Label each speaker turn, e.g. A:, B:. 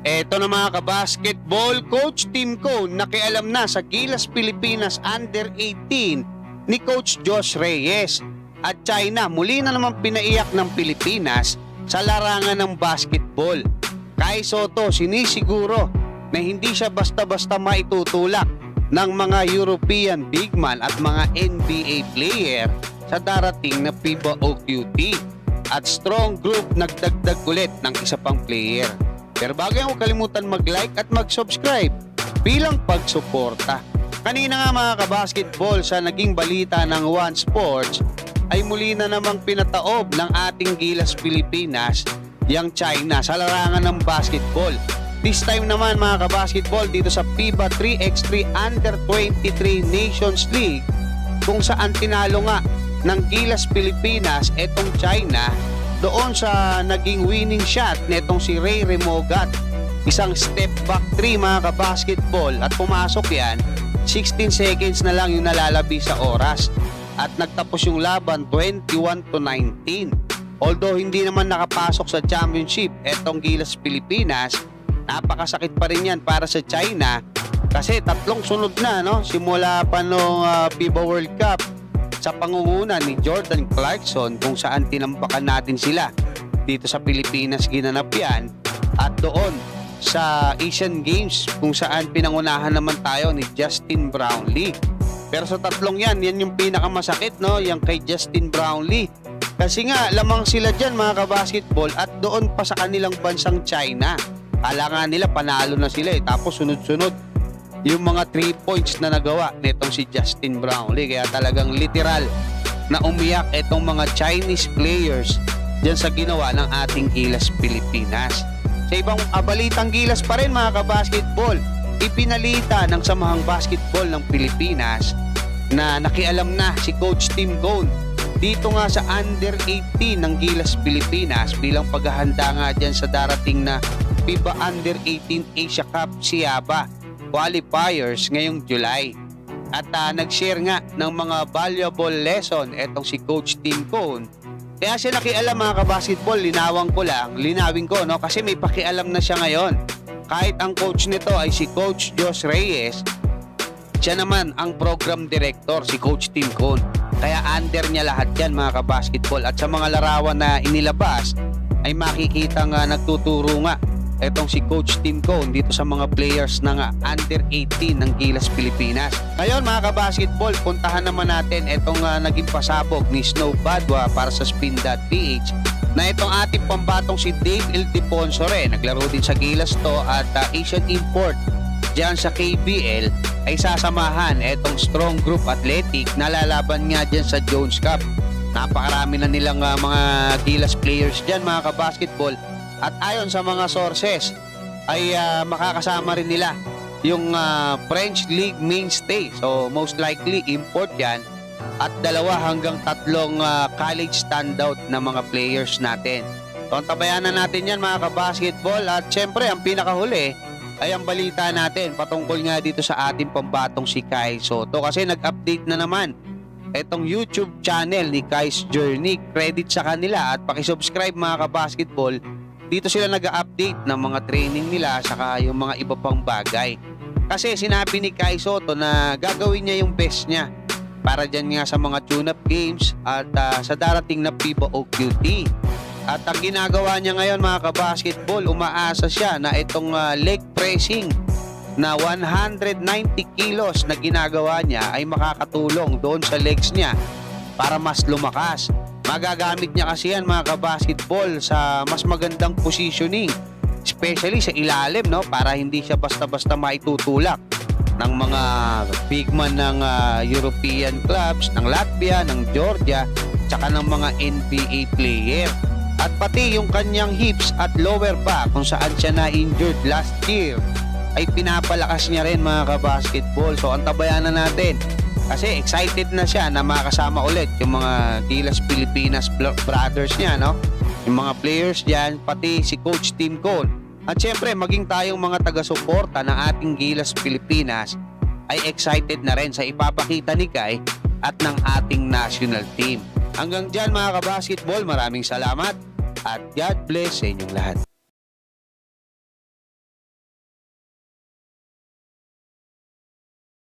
A: Eto na mga kabasketball, Coach Tim Cone nakialam na sa Gilas Pilipinas Under 18 ni Coach Josh Reyes. At China muli na naman pinaiyak ng Pilipinas sa larangan ng basketball. Kai Soto sinisiguro na hindi siya basta-basta maitutulak ng mga European big man at mga NBA player sa darating na FIBA OQT. At strong group nagdagdag ulit ng isa pang player. Pero bago yan, huwag kalimutan mag-like at mag-subscribe bilang pagsuporta. Kanina nga mga kabasketball sa naging balita ng One Sports ay muli na namang pinataob ng ating Gilas Pilipinas yang China sa larangan ng basketball. This time naman mga kabasketball dito sa FIBA 3x3 Under 23 Nations League kung saan tinalo nga ng Gilas Pilipinas etong China doon sa naging winning shot netong si Ray Remogat. Isang step back 3 mga kabasketball. At pumasok yan 16 seconds na lang yung nalalabi sa oras. At nagtapos yung laban 21 to 19. Although hindi naman nakapasok sa championship etong Gilas Pilipinas, napakasakit pa rin yan para sa China. Kasi tatlong sunod na no? Simula pa nung ah, FIBA World Cup sa pangunguna ni Jordan Clarkson kung saan tinampakan natin sila dito sa Pilipinas ginanap yan at doon sa Asian Games kung saan pinangunahan naman tayo ni Justin Brownlee. Pero sa tatlong yan, yan yung pinakamasakit no, yung kay Justin Brownlee. Kasi nga, lamang sila dyan mga kabasketball at doon pa sa kanilang bansang China. Kala nga nila panalo na sila eh. Tapos sunod-sunod yung mga 3 points na nagawa nitong si Justin Brownlee. Kaya talagang literal na umiyak itong mga Chinese players dyan sa ginawa ng ating Gilas Pilipinas. Sa ibang abalitang Gilas pa rin mga kabasketball, ipinalita ng Samahang Basketball ng Pilipinas na nakialam na si Coach Tim Cone dito nga sa under 18 ng Gilas Pilipinas bilang paghahanda nga dyan sa darating na FIBA Under 18 Asia Cup Siaba qualifiers ngayong July. At ah, nag-share nga ng mga valuable lesson etong si Coach Tim Cone. Kaya siya nakialam mga kabasketball, linawang ko lang, linawin ko no kasi may pakialam na siya ngayon. Kahit ang coach nito ay si Coach Josh Reyes, siya naman ang program director, si Coach Tim Cone. Kaya under niya lahat yan mga kabasketball. At sa mga larawan na inilabas, ay makikita nga nagtuturo nga etong si Coach Tim Cone dito sa mga players na nga under 18 ng Gilas Pilipinas. Ngayon mga kabasketball, puntahan naman natin etong uh, naging pasabog ni Snow Badwa para sa Spin.ph na itong ating pambatong si Dave Ildefonso rin. Naglaro din sa Gilas to at uh, Asian Import dyan sa KBL ay sasamahan etong strong group athletic na lalaban nga dyan sa Jones Cup. Napakarami na nilang uh, mga Gilas players dyan mga kabasketball at ayon sa mga sources ay uh, makakasama rin nila yung uh, French League mainstay. So most likely import yan at dalawa hanggang tatlong uh, college standout na mga players natin. So tabayanan natin yan mga kabasketball at syempre ang pinakahuli ay ang balita natin patungkol nga dito sa ating pambatong si Kai Soto kasi nag-update na naman etong YouTube channel ni Kai's Journey. Credit sa kanila at pakisubscribe mga kabasketball dito sila nag-update ng mga training nila saka yung mga iba pang bagay. Kasi sinabi ni Kai Soto na gagawin niya yung best niya para dyan nga sa mga tune-up games at uh, sa darating na FIBA OQT. At ang ginagawa niya ngayon mga kabasketball, umaasa siya na itong uh, leg pressing na 190 kilos na ginagawa niya ay makakatulong doon sa legs niya para mas lumakas. Magagamit niya kasi yan mga kabasketball sa mas magandang positioning. Especially sa ilalim no para hindi siya basta-basta maitutulak ng mga big man ng uh, European clubs, ng Latvia, ng Georgia, tsaka ng mga NBA player. At pati yung kanyang hips at lower back kung saan siya na-injured last year ay pinapalakas niya rin mga kabasketball. So antabayanan natin kasi excited na siya na makasama ulit yung mga Gilas Pilipinas brothers niya, no? Yung mga players diyan, pati si Coach Tim Cole. At syempre, maging tayong mga taga-suporta ng ating Gilas Pilipinas ay excited na rin sa ipapakita ni Kai at ng ating national team. Hanggang dyan mga kabasketball, maraming salamat at God bless sa inyong lahat.